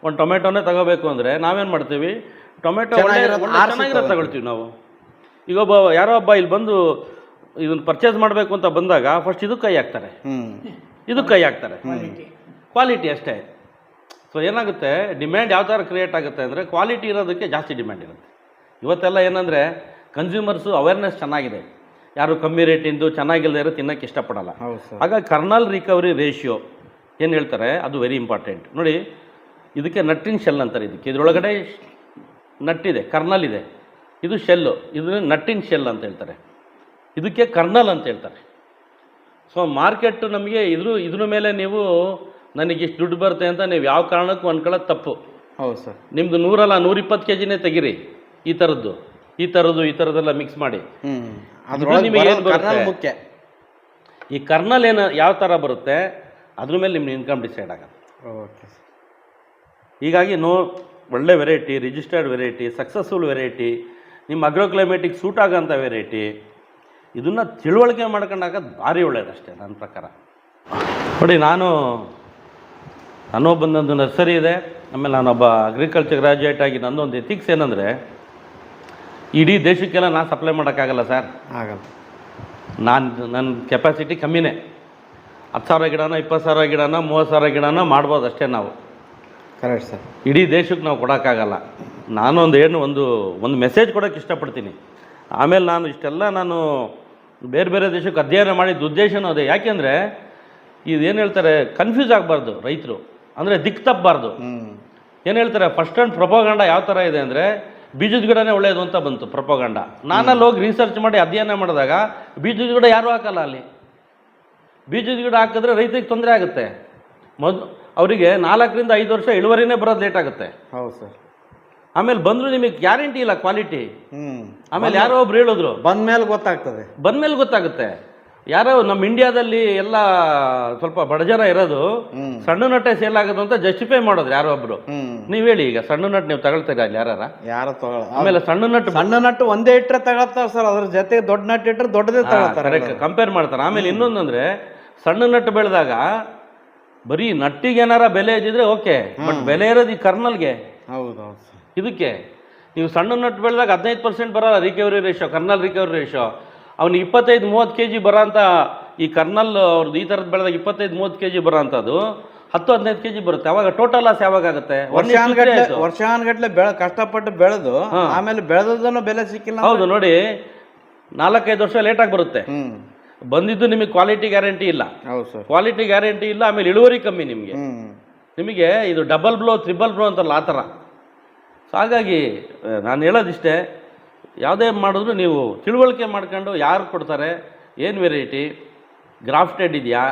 ಒಂದು ಟೊಮೆಟೊನೇ ತಗೋಬೇಕು ಅಂದರೆ ನಾವೇನು ಮಾಡ್ತೀವಿ? ಟೊಮೆಟೊ ಆರ್ಸಿ ತಗೊಳ್ತೀವಿ ನಾವು. ಈಗ ಒಬ್ಬ ಯಾರೋ ಒಬ್ಬ ಇಲ್ಲಿ ಬಂದು ಇದನ್ನು ಪರ್ಚೇಸ್ ಮಾಡಬೇಕು ಅಂತ ಬಂದಾಗ ಫಸ್ಟ್ ಇದು ಕೈ ಹಾಕ್ತಾರೆ. ಇದು ಇದಕ್ಕೆ ಕೈ ಹಾಕ್ತಾರೆ. ಕ್ವಾಲಿಟಿ ಅಷ್ಟೇ. ಸೊ ಏನಾಗುತ್ತೆ? ಡಿಮ್ಯಾಂಡ್ ಯಾವ ಥರ ಕ್ರಿಯೇಟ್ ಆಗುತ್ತೆ ಅಂದರೆ ಕ್ವಾಲಿಟಿ ಇರೋದಕ್ಕೆ ಜಾಸ್ತಿ ಡಿಮ್ಯಾಂಡ್ ಇರುತ್ತೆ. ಇವತ್ತೆಲ್ಲ ಏನಂದರೆ ಕನ್ಸ್ಯೂಮರ್ಸು ಅವೇರ್ನೆಸ್ ಚೆನ್ನಾಗಿದೆ. ಯಾರು ಕಮ್ಮಿ ರೇಟಿಂದು ಚೆನ್ನಾಗಿಲ್ಲದೆ ಇರೋ ತಿನ್ನೋಕ್ಕೆ ಇಷ್ಟಪಡಲ್ಲ. ಹಾಗಾಗಿ ಕರ್ನಲ್ ರಿಕವರಿ ರೇಷಿಯೋ ಏನು ಹೇಳ್ತಾರೆ ಅದು ವೆರಿ ಇಂಪಾರ್ಟೆಂಟ್ ನೋಡಿ ಇದಕ್ಕೆ ನಟ್ಟಿನ ಶೆಲ್ ಅಂತಾರೆ ಇದಕ್ಕೆ. ಇದರೊಳಗಡೆ ನಟ್ಟಿದೆ ಕರ್ನಲ್ ಇದೆ. ಇದು ಶೆಲ್ಲು ಇದು ನಟ್ಟಿನ ಶೆಲ್ ಅಂತ ಹೇಳ್ತಾರೆ. ಇದಕ್ಕೆ ಕರ್ನಲ್ ಅಂತ ಹೇಳ್ತಾರೆ. ಸೊ ಮಾರ್ಕೆಟ್ ನಮಗೆ ಇದ್ರ ಇದ್ರ ಮೇಲೆ ನೀವು ನನಗೆ ಇಷ್ಟು ದುಡ್ಡು ಬರುತ್ತೆ ಅಂತ ನೀವು ಯಾವ ಕಾರಣಕ್ಕೂ ಅನ್ಕೊಳ್ಳೋದು ತಪ್ಪು. ಹೌದು ಸರ್. ನಿಮ್ಮದು ನೂರಲ್ಲ ನೂರಿಪ್ಪತ್ತು ಕೆ ಜಿನೇ ತೆಗೀರಿ. ಈ ಥರದ್ದು. ಈ ಥರದ್ದು ಈ ಥರದ್ದೆಲ್ಲ ಮಿಕ್ಸ್ ಮಾಡಿ. ಅದ್ರೊಳಗೆ ಮುಖ್ಯ. ಈ ಕರ್ನಲ್ ಏನು ಯಾವ ಥರ ಬರುತ್ತೆ? ಅದ್ರ ಮೇಲೆ ನಿಮ್ಮ ಇನ್ಕಮ್ ಡಿಸೈಡ್ ಆಗುತ್ತೆ. ಓಕೆ ಹೀಗಾಗಿ ನೋ ಒಳ್ಳೆ variety registered variety successful variety ನಿಮ್ಮ ಅಗ್ರೋಕ್ಲೈಮೇಟಿಕ್ ಸೂಟ್ ಆಗೋಂಥ ವೆರೈಟಿ ಇದನ್ನು ತಿಳುವಳಿಕೆ ಮಾಡ್ಕೊಂಡಾಗ ಭಾರಿ ಒಳ್ಳೇದಷ್ಟೇ ನನ್ನ ಪ್ರಕಾರ. ನೋಡಿ ನಾನು ನಾನು ಬಂದೊಂದು ನರ್ಸರಿ ಇದೆ. ಆಮೇಲೆ ನಾನೊಬ್ಬ ಅಗ್ರಿಕಲ್ಚರ್ ಗ್ರಾಜ್ಯುಯೇಟ್ ಆಗಿ ನನ್ನೊಂದು ಎಥಿಕ್ಸ್ ಏನಂದರೆ ಇಡೀ ದೇಶಕ್ಕೆಲ್ಲ ನಾನು ಸಪ್ಲೈ ಮಾಡೋಕ್ಕಾಗಲ್ಲ ಸರ್ ಆಗಲ್ಲ. ನಾನು ನನ್ನ ಕೆಪಾಸಿಟಿ ಕಮ್ಮಿನೇ. ಹತ್ತು ಸಾವಿರ ಗಿಡನ ಇಪ್ಪತ್ತು ಸಾವಿರ ಗಿಡನ ಮೂವತ್ತು ಸಾವಿರ ಗಿಡನ ಮಾಡ್ಬೋದು ಅಷ್ಟೇ ನಾವು. ಕರೆಕ್ಟ್ ಸರ್ ಇಡೀ ದೇಶಕ್ಕೆ ನಾವು ಕೊಡೋಕ್ಕಾಗಲ್ಲ. ನಾನು ಒಂದು ಏನು ಒಂದು ಒಂದು ಮೆಸೇಜ್ ಕೊಡೋಕ್ಕೆ ಇಷ್ಟಪಡ್ತೀನಿ. ಆಮೇಲೆ ನಾನು ಇಷ್ಟೆಲ್ಲ ನಾನು ಬೇರೆ ಬೇರೆ ದೇಶಕ್ಕೆ ಅಧ್ಯಯನ ಮಾಡಿದ ಉದ್ದೇಶನೂ ಅದೇ. ಯಾಕೆಂದರೆ ಇದೇನು ಹೇಳ್ತಾರೆ ಕನ್ಫ್ಯೂಸ್ ಆಗಬಾರ್ದು ರೈತರು. ಅಂದರೆ ದಿಕ್ಕು ತಪ್ಪಬಾರ್ದು ಏನು ಹೇಳ್ತಾರೆ ಫಸ್ಟ್ ಆ್ಯಂಡ್ ಪ್ರಪೋಗಂಡ ಯಾವ ಥರ ಇದೆ ಅಂದರೆ ಬೀಜದ ಗಿಡನೇ ಒಳ್ಳೆಯದು ಅಂತ ಬಂತು ಪ್ರಪೋಗಂಡ. ನಾನಲ್ಲಿ ಹೋಗಿ ರಿಸರ್ಚ್ ಮಾಡಿ ಅಧ್ಯಯನ ಮಾಡಿದಾಗ ಬೀಜದ ಗಿಡ ಯಾರೂ ಹಾಕಲ್ಲ ಅಲ್ಲಿ. ಬೀಜದ ಗಿಡ ಹಾಕಿದ್ರೆ ರೈತರಿಗೆ ತೊಂದರೆ ಆಗುತ್ತೆ. ಮೊದಲು ಅವರಿಗೆ ನಾಲ್ಕರಿಂದ ಐದು ವರ್ಷ ಇಳುವರಿನೇ ಬರೋದು ಲೇಟ್ ಆಗುತ್ತೆ. ಹೌದು ಸರ್. ಆಮೇಲೆ ಬಂದರು ನಿಮಗೆ ಗ್ಯಾರಂಟಿ ಇಲ್ಲ ಕ್ವಾಲಿಟಿ ಹ್ಞೂ ಆಮೇಲೆ ಯಾರೋ ಒಬ್ರು ಹೇಳಿದ್ರು. ಬಂದ ಮೇಲೆ ಗೊತ್ತಾಗ್ತದೆ. ಬಂದಮೇಲೆ ಗೊತ್ತಾಗುತ್ತೆ. ಯಾರೋ ನಮ್ಮ ಇಂಡಿಯಾದಲ್ಲಿ ಎಲ್ಲ ಸ್ವಲ್ಪ ಬಡಜನ ಇರೋದು ಸಣ್ಣ ನಟ್ಟೆ ಸೇಲ್ ಆಗೋದು ಅಂತ ಜಸ್ಟಿಫೈ ಮಾಡೋದು ಯಾರೋ ಒಬ್ರು. ನೀವು ಹೇಳಿ ಈಗ ಸಣ್ಣ ನಟ್ ನೀವು ತಗೊಳ್ತೀರಾ ಅಲ್ಲಿ ಯಾರ ಯಾರು ತಗೊಳ ಆಮೇಲೆ ಸಣ್ಣ ನಟ್ಟು ಸಣ್ಣ ನಟ್ಟು ಒಂದೇ ಇಟ್ಟರೆ ತಗೊಳ್ತಾರೆ ಸರ್ ಅದ್ರ ಜೊತೆ ದೊಡ್ಡ ನಟ್ ಇಟ್ಟರೆ ದೊಡ್ಡದೇ ತಗೊಳ್ತಾರೆ. ಕರೆಕ್ಟ್ ಕಂಪೇರ್ ಮಾಡ್ತಾರೆ. ಆಮೇಲೆ ಇನ್ನೊಂದಂದ್ರೆ ಸಣ್ಣ ನಟ್ಟು ಬೆಳೆದಾಗ ಬರೀ ನಟ್ಟಿಗೆ ಏನಾರ ಬೆಲೆ ಇದ್ದಿದ್ರೆ ಓಕೆ ಬಟ್ ಬೆಲೆ ಇರೋದು ಈ ಕರ್ನಲ್ಗೆ. ಹೌದು ಇದಕ್ಕೆ ನೀವು ಸಣ್ಣ ನಟ್ಟು ಬೆಳೆದಾಗ ಹದಿನೈದು ಪರ್ಸೆಂಟ್ ಬರಲ್ಲ recovery ratio kernel recovery ratio ಅವ್ನಿಗೆ ಇಪ್ಪತ್ತೈದು ಮೂವತ್ತು ಕೆ ಜಿ ಬರೋಂಥ ಈ ಕರ್ನಲ್ ಅವ್ರದ್ದು ಈ ಥರದ್ದು ಬೆಳೆದಾಗ ಇಪ್ಪತ್ತೈದು ಮೂವತ್ತು ಕೆ ಜಿ ಬರೋಂಥದ್ದು ಹತ್ತು ಹದಿನೈದು ಕೆ ಜಿ ಬರುತ್ತೆ. ಅವಾಗ ಟೋಟಲ್ ಲಾಸ್ ಯಾವಾಗ ಆಗುತ್ತೆ? ವರ್ಷಾನ್ಗಟ್ಲೆ ಆಯ್ತು. ಕಷ್ಟಪಟ್ಟು ಬೆಳೆದು ಆಮೇಲೆ ಬೆಳೆದದನ್ನು ಬೆಲೆ ಸಿಕ್ಕಿಲ್ಲ ಹೌದು ನೋಡಿ ನಾಲ್ಕೈದು ವರ್ಷ ಲೇಟಾಗಿ ಬರುತ್ತೆ. ಬಂದಿದ್ದು ನಿಮಗೆ ಕ್ವಾಲಿಟಿ ಗ್ಯಾರಂಟಿ ಇಲ್ಲ. ಹೌದು ಸರ್. ಕ್ವಾಲಿಟಿ ಗ್ಯಾರಂಟಿ ಇಲ್ಲ ಆಮೇಲೆ ಇಳುವರಿ ಕಮ್ಮಿ ನಿಮಗೆ. ನಿಮಗೆ ಇದು ಡಬಲ್ ಬ್ಲೋ ತ್ರಿಬಲ್ ಬ್ಲೋ ಅಂತಲ್ಲ ಆ ಥರ. ಸೊ ಹಾಗಾಗಿ ನಾನು ಹೇಳೋದಿಷ್ಟೇ ಯಾವುದೇ ಮಾಡಿದ್ರು ನೀವು ತಿಳುವಳಿಕೆ ಮಾಡ್ಕೊಂಡು ಯಾರು ಕೊಡ್ತಾರೆ? ಏನು ವೆರೈಟಿ ಗ್ರಾಫ್ಟೆಡ್ ಇದೆಯಾ?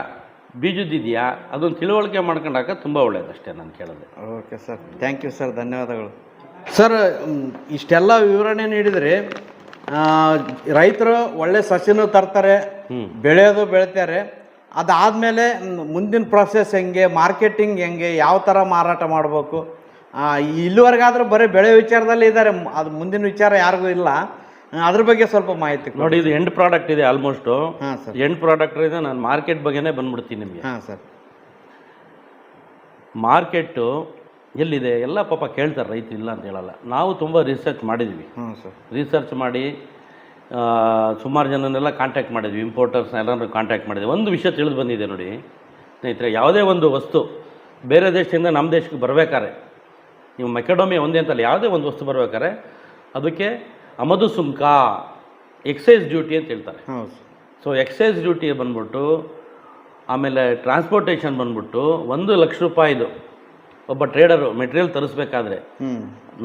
ಬೀಜದಿದೆಯಾ ಅದನ್ನು ತಿಳುವಳಿಕೆ ಮಾಡ್ಕೊಂಡು ಹಾಕೋದು ತುಂಬ ಒಳ್ಳೆಯದಷ್ಟೇ ನಾನು ಕೇಳೋದು. Okay sir. Thank you sir ಧನ್ಯವಾದಗಳು. ಸರ್ ಇಷ್ಟೆಲ್ಲ ವಿವರಣೆ ನೀಡಿದರೆ ರೈತರು ಒಳ್ಳೆ ಸಸಿನೂ ತರ್ತಾರೆ ಹ್ಞೂ ಬೆಳೆಯೋದು ಬೆಳಿತಾರೆ. ಅದಾದಮೇಲೆ ಮುಂದಿನ ಪ್ರೊಸೆಸ್ ಹೆಂಗೆ ಮಾರ್ಕೆಟಿಂಗ್ ಹೆಂಗೆ ಯಾವ ಥರ ಮಾರಾಟ ಮಾಡಬೇಕು ಇಲ್ಲಿವರೆಗಾದ್ರೂ ಬರೀ ಬೆಳೆ ವಿಚಾರದಲ್ಲಿ ಇದ್ದಾರೆ. ಅದು ಮುಂದಿನ ವಿಚಾರ ಯಾರಿಗೂ ಇಲ್ಲ. ಅದ್ರ ಬಗ್ಗೆ ಸ್ವಲ್ಪ ಮಾಹಿತಿ ನೋಡಿ ಇದು ಎಂಡ್ ಪ್ರಾಡಕ್ಟ್ ಇದೆ ಆಲ್ಮೋಸ್ಟು ಹಾಂ ಸರ್. ಎಂಡ್ ಪ್ರಾಡಕ್ಟ್ ಇದೆ ನಾನು ಮಾರ್ಕೆಟ್ ಬಗ್ಗೆನೇ ಬಂದ್ಬಿಡ್ತೀನಿ ನಿಮಗೆ. ಹಾಂ ಸರ್. ಮಾರ್ಕೆಟ್ಟು ಎಲ್ಲಿದೆ? ಎಲ್ಲ ಪಾಪ ಕೇಳ್ತಾರೆ ರೈತರು ಇಲ್ಲ ಅಂತ ಹೇಳಲ್ಲ. ನಾವು ತುಂಬ ರಿಸರ್ಚ್ ಮಾಡಿದ್ವಿ. ಹ್ಞೂ ಸರ್. ರಿಸರ್ಚ್ ಮಾಡಿ ಸುಮಾರು ಜನನೆಲ್ಲ ಕಾಂಟ್ಯಾಕ್ಟ್ ಮಾಡಿದ್ವಿ. ಇಂಪೋರ್ಟರ್ಸ್ನ ಎಲ್ಲರೂ ಕಾಂಟ್ಯಾಕ್ಟ್ ಮಾಡಿದ್ವಿ. ಒಂದು ವಿಷಯ ತಿಳಿದು ಬಂದಿದೆ ನೋಡಿ ಸ್ನೇಹಿತರೆ. ಯಾವುದೇ ಒಂದು ವಸ್ತು ಬೇರೆ ದೇಶದಿಂದ ನಮ್ಮ ದೇಶಕ್ಕೆ ಬರಬೇಕಾದ್ರೆ ನೀವು ಮೆಕಡೋಮಿಯಾ ಒಂದೇ ಅಂತಲ್ಲ ಯಾವುದೇ ಒಂದು ವಸ್ತು ಬರಬೇಕಾದ್ರೆ ಅದಕ್ಕೆ ಆಮದು ಸುಂಕ ಎಕ್ಸೈಸ್ ಡ್ಯೂಟಿ ಅಂತ ಹೇಳ್ತಾರೆ. ಸೊ ಎಕ್ಸೈಸ್ ಡ್ಯೂಟಿ ಬಂದ್ಬಿಟ್ಟು ಆಮೇಲೆ ಟ್ರಾನ್ಸ್ಪೋರ್ಟೇಷನ್ ಬಂದ್ಬಿಟ್ಟು ಒಂದು ಲಕ್ಷ ರೂಪಾಯಿದು ಒಬ್ಬ ಟ್ರೇಡರು ಮೆಟೀರಿಯಲ್ ತರಿಸ್ಬೇಕಾದ್ರೆ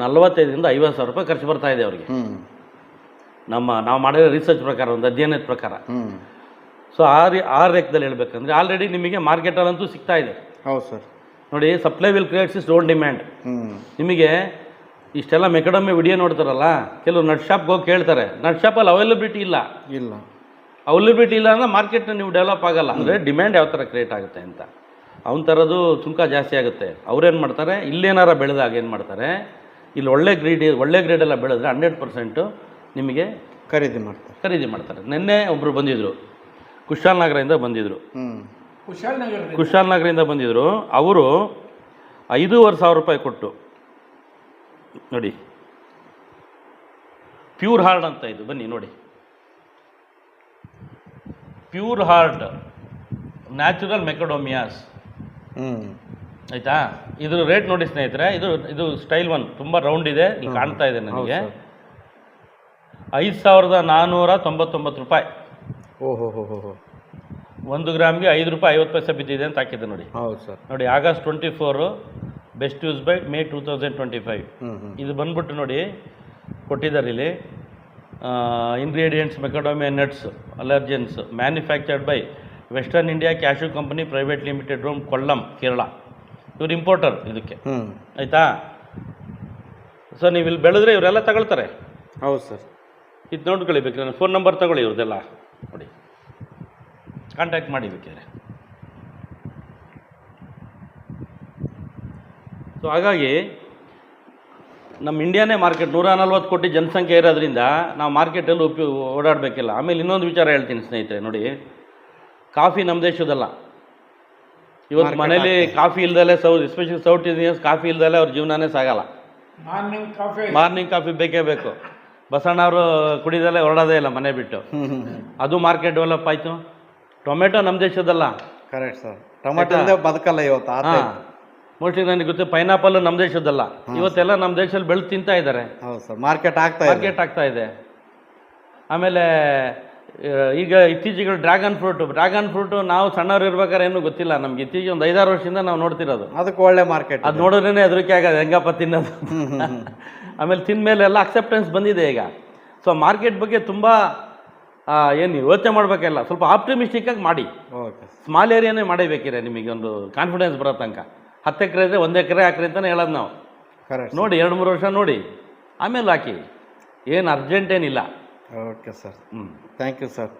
ನಲವತ್ತೈದರಿಂದ ಐವತ್ತು ಸಾವಿರ ರೂಪಾಯಿ ಖರ್ಚು ಬರ್ತಾ ಇದೆ ಅವರಿಗೆ. ನಮ್ಮ ನಾವು ಮಾಡಿರೋ ರಿಸರ್ಚ್ ಪ್ರಕಾರ ಒಂದು ಅಧ್ಯಯನದ ಪ್ರಕಾರ. ಸೊ ಆ ರೀ ಆ ಲೆಕ್ಕದಲ್ಲಿ ಹೇಳ್ಬೇಕಂದ್ರೆ ಆಲ್ರೆಡಿ ನಿಮಗೆ ಮಾರ್ಕೆಟಲ್ಲಂತೂ ಸಿಗ್ತಾ ಇದೆ. ಹೌದು ಸರ್. ನೋಡಿ supply will creates is don't demand ನಿಮಗೆ ಇಷ್ಟೆಲ್ಲ ಮೆಕಡಮಿ ವಿಡಿಯೋ ನೋಡ್ತಾರಲ್ಲ ಕೆಲವು ನಟ್ ಶಾಪ್ಗೆ ಹೋಗಿ ಕೇಳ್ತಾರೆ ನಟ್ ಶಾಪಲ್ಲಿ ಅವೈಲಬಿಲಿಟಿ ಇಲ್ಲ. ಇಲ್ಲ. ಅವೈಲಬಿಲಿಟಿ ಇಲ್ಲ ಅಂದ್ರೆ ಮಾರ್ಕೆಟ್ ನೀವು ಡೆವಲಪ್ ಆಗಲ್ಲ. ಅಂದರೆ ಡಿಮ್ಯಾಂಡ್ ಯಾವ ಥರ ಕ್ರಿಯೇಟ್ ಆಗುತ್ತೆ ಅಂತ. ಅವನ ಥರದ್ದು ಸುಂಕ ಜಾಸ್ತಿ ಆಗುತ್ತೆ. ಅವ್ರೇನು ಮಾಡ್ತಾರೆ? ಇಲ್ಲೇನಾರ ಬೆಳೆದಾಗ ಏನು ಮಾಡ್ತಾರೆ? ಇಲ್ಲಿ ಒಳ್ಳೆ ಗ್ರೇಡ್ ಒಳ್ಳೆ ಗ್ರೇಡೆಲ್ಲ ಬೆಳೆದ್ರೆ ಹಂಡ್ರೆಡ್ ಪರ್ಸೆಂಟು ನಿಮಗೆ ಖರೀದಿ ಮಾಡ್ತಾರೆ. ಖರೀದಿ ಮಾಡ್ತಾರೆ. ನಿನ್ನೆ ಒಬ್ಬರು ಬಂದಿದ್ದರು ಕುಶಾಲನಗರದಿಂದ ಬಂದಿದ್ದರು ಹ್ಞೂ ಕುಶಾಲನಗರದಿಂದ ಬಂದಿದ್ದರು ಅವರು ಐದೂವರೆ ಸಾವಿರ ರೂಪಾಯಿ ಕೊಟ್ಟು ನೋಡಿ ಪ್ಯೂರ್ ಹಾರ್ಡ್ ಅಂತ ಇದು ಬನ್ನಿ ನೋಡಿ. Pure hard natural macadamias. ಹ್ಞೂ ಆಯಿತಾ? ಇದ್ರ ರೇಟ್ ನೋಡಿ ಸ್ನೇಹಿತರೆ ಇದು ಇದು ಸ್ಟೈಲ್ ಒನ್ ತುಂಬ ರೌಂಡ್ ಇದೆ ಇಲ್ಲಿ ಕಾಣ್ತಾ ಇದೆ ನನಗೆ. ಐದು ಸಾವಿರದ ನಾನ್ನೂರ ತೊಂಬತ್ತೊಂಬತ್ತು ರೂಪಾಯಿ. ಓಹೋ ಹೋ ಹೋ ಹೋ ಒಂದು ಗ್ರಾಮ್ಗೆ ಐದು ರೂಪಾಯಿ ಐವತ್ತು ಪೈಸೆ ಬಿದ್ದಿದೆ ಅಂತ ಹಾಕಿದ್ದೆ ನೋಡಿ. ಹೌದು ಸರ್. ನೋಡಿ August twenty four best use by May two thousand twenty five. ಇದು ಬಂದ್ಬಿಟ್ಟು ನೋಡಿ ಕೊಟ್ಟಿದ್ದಾರೆ ಇಲ್ಲಿ ingredients macadamia nuts allergens manufactured by Western India cashew company private limited from Kollam Kerala ಇವ್ರು ಇಂಪೋರ್ಟರ್ ಇದಕ್ಕೆ. ಹ್ಞೂ ಆಯಿತಾ? ಸರ್ ನೀವು ಇಲ್ಲಿ ಬೆಳೆದ್ರೆ ಇವರೆಲ್ಲ ತಗೊಳ್ತಾರೆ. ಹೌದು ಸರ್. ಇದು ನೋಡ್ಕೊಳ್ಳಿ ನಾನು ಫೋನ್ ನಂಬರ್ ತಗೊಳ್ಳಿ ಇವ್ರದ್ದೆಲ್ಲ. ನೋಡಿ. ಕಾಂಟ್ಯಾಕ್ಟ್ ಮಾಡಿ ಬೇಕಾದ್ರೆ ಸೊ ಹಾಗಾಗಿ ನಮ್ಮ ಇಂಡಿಯಾನೇ ಮಾರ್ಕೆಟ್ ನೂರ ನಲ್ವತ್ತು ಕೋಟಿ ಜನಸಂಖ್ಯೆ ಇರೋದ್ರಿಂದ ನಾವು ಮಾರ್ಕೆಟಲ್ಲಿ ಉಪಯೋಗ ಓಡಾಡಬೇಕಿಲ್ಲ. ಆಮೇಲೆ ಇನ್ನೊಂದು ವಿಚಾರ ಹೇಳ್ತೀನಿ ಸ್ನೇಹಿತರೆ ನೋಡಿ. ಕಾಫಿ ನಮ್ಮ ದೇಶದಲ್ಲ. ಇವತ್ತು ಮನೇಲಿ coffee ಇಲ್ದಲೇ south especially south Indians coffee ಇಲ್ದಲೇ ಅವ್ರ ಜೀವನನೇ ಸಾಗಲ್ಲ. ಮಾರ್ನಿಂಗ್ ಕಾಫಿ ಮಾರ್ನಿಂಗ್ ಕಾಫಿ ಬೇಕೇ ಬೇಕು. ಬಸಣ್ಣವರು ಕುಡಿದಲ್ಲೇ ಹೊರಡೋದೇ ಇಲ್ಲ ಮನೆ ಬಿಟ್ಟು. ಅದು ಮಾರ್ಕೆಟ್ ಡೆವಲಪ್ ಆಯಿತು. ಟೊಮೆಟೊ ನಮ್ಮ ದೇಶದಲ್ಲ. ಕರೆಕ್ಟ್ ಸರ್ ಟೊಮೆಟೊ ಇಲ್ಲದೆ ಬದುಕಲ್ಲ ಇವತ್ತು ಆ ಹಾಂ. type. ಮೋಸ್ಟ್ಲಿ ನನಗೆ ಗೊತ್ತು ಪೈನಾಪಲ್ ನಮ್ಮ ದೇಶದಲ್ಲ. ಇವತ್ತೆಲ್ಲ ನಮ್ಮ ದೇಶದಲ್ಲಿ ಬೆಳೆದು ತಿಂತಾ ಇದ್ದಾರೆ. ಹೌದು ಸರ್ ಮಾರ್ಕೆಟ್ ಆಗ್ತಾ ಇದೆ. ಮಾರ್ಕೆಟ್ ಆಗ್ತಾ ಇದೆ. ಆಮೇಲೆ ಆ, ಈಗ ಇತ್ತೀಚೆಗೆ ಡ್ರ್ಯಾಗನ್ ಫ್ರೂಟ್ ಡ್ರ್ಯಾಗನ್ ಫ್ರೂಟು ನಾವು ಸಣ್ಣವ್ರು ಇರ್ಬೇಕಾದ್ರೆ ಏನೂ ಗೊತ್ತಿಲ್ಲ ನಮ್ಗೆ. ಇತ್ತೀಚೆಗೆ ಒಂದು ಐದಾರು ವರ್ಷದಿಂದ ನಾವು ನೋಡ್ತಿರೋದು. ಅದಕ್ಕೆ ಒಳ್ಳೆ ಮಾರ್ಕೆಟ್ ಅದು ನೋಡಿದ್ರೇ ಹೆದರಿಕೆ ಆಗೋದು ಹೆಂಗಪ್ಪ ತಿನ್ನೋದು. ಆಮೇಲೆ ತಿಂದಮೇಲೆ ಎಲ್ಲ ಅಕ್ಸೆಪ್ಟೆನ್ಸ್ ಬಂದಿದೆ ಈಗ. ಸೊ ಮಾರ್ಕೆಟ್ ಬಗ್ಗೆ ತುಂಬ ಏನು ಯೋಚನೆ ಮಾಡಬೇಕಲ್ಲ ಸ್ವಲ್ಪ ಆಪ್ಟಿಮಿಸ್ಟಿಕ್ಕಾಗಿ ಮಾಡಿ. ಓಕೆ ಸ್ಮಾಲ್ ಏರಿಯಾನೇ ಮಾಡಬೇಕಿದೆ ನಿಮಗೆ ಒಂದು ಕಾನ್ಫಿಡೆನ್ಸ್ ಬರೋ ತನಕ. ಹತ್ತು ಎಕರೆ ಇದ್ದರೆ ಒಂದು ಎಕರೆ ಹಾಕ್ರಿ ಅಂತಲೇ ಹೇಳೋದು ನಾವು. ಕರೆಕ್ಟ್ ನೋಡಿ ಎರಡು ಮೂರು ವರ್ಷ ನೋಡಿ. ಆಮೇಲೆ ಹಾಕಿ. ಏನು ಅರ್ಜೆಂಟ್ ಏನಿಲ್ಲ. ಓಕೆ ಸರ್ ಹ್ಞೂ ಥ್ಯಾಂಕ್ ಯು ಸರ್